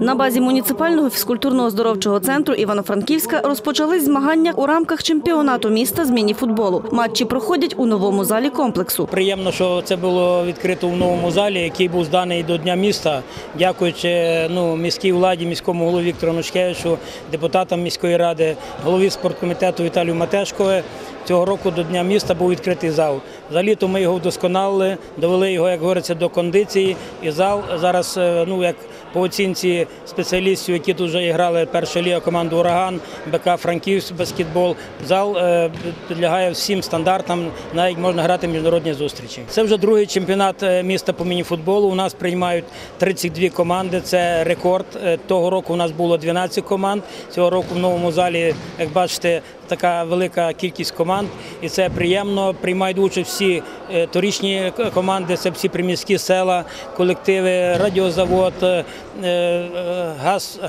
На базі муніципального фізкультурно-оздоровчого центру Івано-Франківська розпочались змагання у рамках чемпіонату міста з міні-футболу. Матчі проходять у новому залі комплексу. Приємно, що це було відкрито в новому залі, який був зданий до Дня міста, дякуючи ну, міській владі, міському голові Віктору Нушкевичу, депутатам міської ради, голові спорткомітету Віталію Матешкове. Цього року до Дня міста був відкритий зал. За літо ми його вдосконалили, довели його, як говориться, до кондиції. І зал зараз, е, ну як по оцінці спеціалістів, які тут вже грали перша ліга команду Ураган, БК Франківськ, баскетбол. Зал е, підлягає всім стандартам, навіть можна грати міжнародні зустрічі. Це вже другий чемпіонат е, міста по мініфутболу. У нас приймають 32 команди. Це рекорд. Е, Того року у нас було 12 команд. Цього року в новому залі, як бачите, така велика кількість команд, і це приємно. Приймають участь всі е, торічні команди, це всі приміські села, колективи, радіозавод, е, е, газ,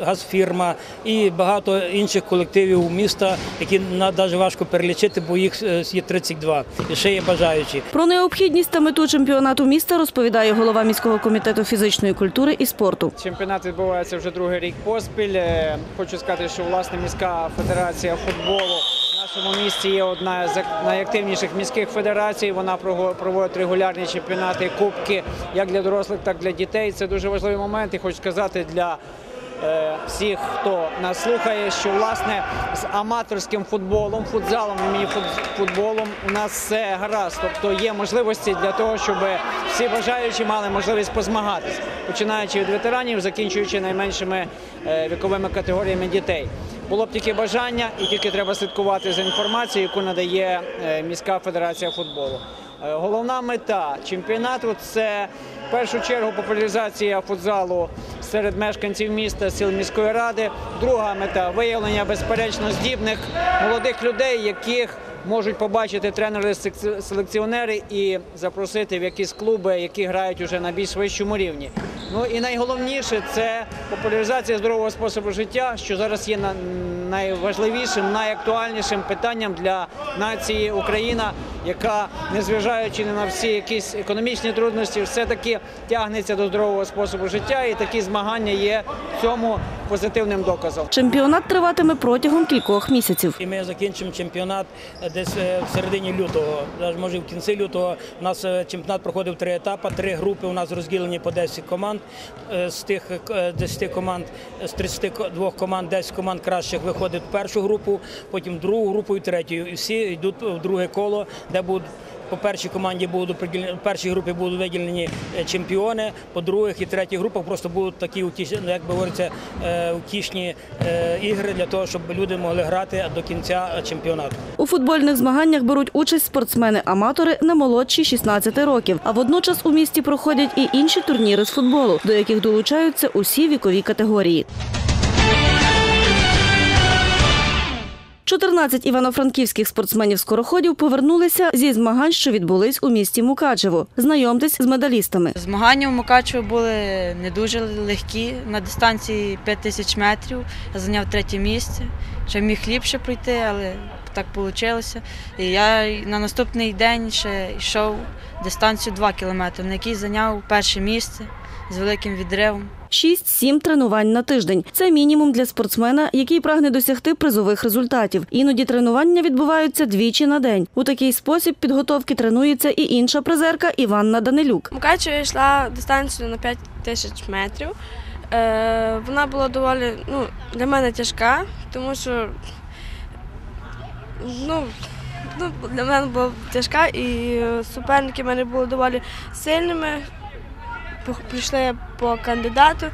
газфірма і багато інших колективів міста, які навіть важко перелічити, бо їх є 32. І ще є бажаючі. Про необхідність та мету чемпіонату міста розповідає голова міського комітету фізичної культури і спорту. Чемпіонат відбувається вже другий рік поспіль. Хочу сказати, що власне міська федерація футболу в нашому місті є одна з найактивніших міських федерацій. Вона проводить регулярні чемпіонати, кубки як для дорослих, так і для дітей. Це дуже важливий момент. І хочу сказати для. е, Всіх, хто нас слухає, що власне з аматорським футболом, футзалом і міні-футболом у нас все гаразд. Тобто є можливості для того, щоб всі бажаючі мали можливість позмагатися, починаючи від ветеранів, закінчуючи найменшими е, віковими категоріями дітей. Було б тільки бажання, і тільки треба слідкувати за інформацією, яку надає е, міська федерація футболу. Е, Головна мета чемпіонату це в першу чергу популяризація футзалу серед мешканців міста, сіл міської ради. Друга мета виявлення безперечно здібних молодих людей, яких можуть побачити тренери секці- селекціонери і запросити в якісь клуби, які грають уже на більш вищому рівні. Ну і найголовніше це популяризація здорового способу життя, що зараз є на- найважливішим, найактуальнішим питанням для нації Україна, яка, незважаючи на всі якісь економічні трудності, все-таки тягнеться до здорового способу життя, і такі змагання є цьому позитивним доказом. Чемпіонат триватиме протягом кількох місяців. І ми закінчимо чемпіонат десь е, в середині лютого, може в кінці лютого. У нас е, чемпіонат проходив три етапи, три групи. У нас розділені по 10 команд. Е, З тих е, 10 команд, з 32 команд, 10 команд кращих виходить в першу групу, потім в другу групу і третю. І всі йдуть в друге коло, де будуть. По першій команді будуть першій групі будуть виділені е, чемпіони, по других і третіх групах просто будуть такі утішні, ну, як би говориться, е, утішні е, ігри для того, щоб люди могли грати до кінця чемпіонату. У футбольних змаганнях беруть участь спортсмени-аматори не молодші 16 років. А водночас у місті проходять і інші турніри з футболу, до яких долучаються усі вікові категорії. 14 івано-франківських спортсменів-скороходів повернулися зі змагань, що відбулись у місті Мукачево. Знайомтесь з медалістами. Змагання в Мукачево були не дуже легкі. На дистанції 5 тисяч метрів я зайняв третє місце. Ще міг ліпше пройти, але так вийшло. І я на наступний день ще йшов дистанцію 2 кілометри, на якій зайняв перше місце з великим відривом. 6-7 тренувань на тиждень. Це мінімум для спортсмена, який прагне досягти призових результатів. Іноді тренування відбуваються двічі на день. У такий спосіб підготовки тренується і інша призерка Іванна Данилюк. Мукачево йшла дистанцію на 5 тисяч метрів. Е, вона була доволі ну, для мене тяжка, тому що ну, ну, для мене була тяжка і суперники в мене були доволі сильними. Пох- Прийшли по кандидату.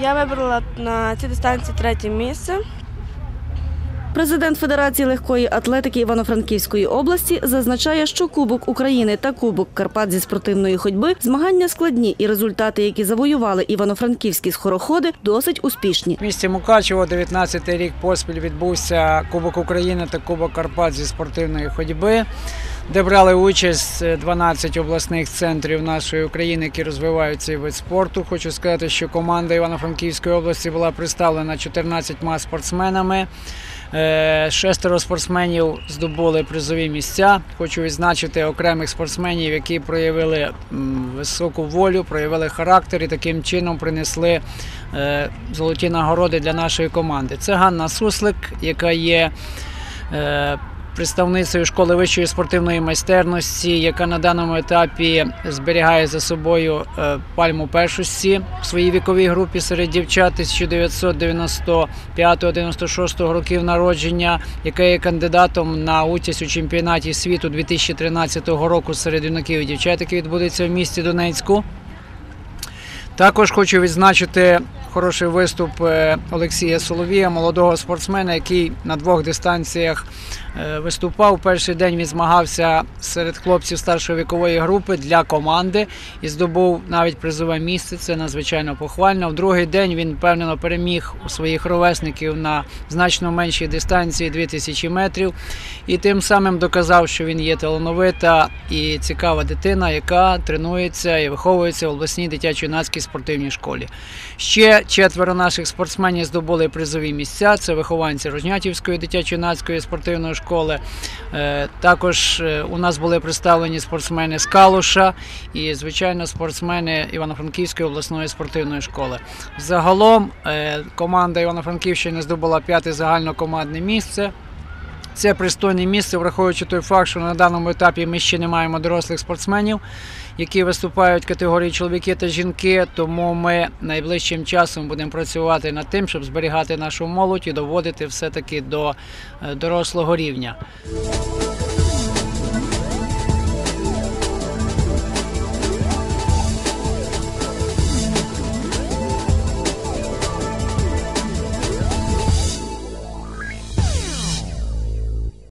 Я вибрала на цій дистанції третє місце. Президент Федерації легкої атлетики Івано-Франківської області зазначає, що Кубок України та Кубок Карпат зі спортивної ходьби змагання складні, і результати, які завоювали івано-франківські скороходи, досить успішні. В місті Мукачево 19-й рік поспіль відбувся Кубок України та Кубок Карпат зі спортивної ходьби. Де брали участь е, 12 обласних центрів нашої України, які розвивають цей вид спорту. Хочу сказати, що команда Івано-Франківської області була представлена 14 спортсменами. Е, Шестеро спортсменів здобули призові місця. Хочу відзначити окремих спортсменів, які проявили високу волю, проявили характер і таким чином принесли е, золоті нагороди для нашої команди. Це Ганна Суслик, яка є е, представницею школи вищої спортивної майстерності, яка на даному етапі зберігає за собою е, пальму першості в своїй віковій групі серед дівчат 1995-96 років народження, яка є кандидатом на участь у чемпіонаті світу 2013 року серед юнаків і дівчат, який відбудеться в місті Донецьку. Також хочу відзначити хороший виступ е, Олексія Соловія, молодого спортсмена, який на двох дистанціях е, виступав. Перший день він змагався серед хлопців старшої вікової групи для команди і здобув навіть призове місце. Це надзвичайно похвально. В другий день він впевнено переміг у своїх ровесників на значно меншій дистанції 2000 метрів. І тим самим доказав, що він є талановита і цікава дитина, яка тренується і виховується в обласній дитячо-юнацькій спортивній школі. Ще четверо наших спортсменів здобули призові місця. Це вихованці Рожнятівської дитячо-юнацької спортивної школи. Е, Також е, у нас були представлені спортсмени з Калуша і, звичайно, спортсмени Івано-Франківської обласної спортивної школи. Загалом е, команда Івано-Франківщини здобула п'яте загальнокомандне місце. Це пристойне місце, враховуючи той факт, що на даному етапі ми ще не маємо дорослих спортсменів, які виступають в категорії чоловіки та жінки. Тому ми найближчим часом будемо працювати над тим, щоб зберігати нашу молодь і доводити все-таки до е, дорослого рівня.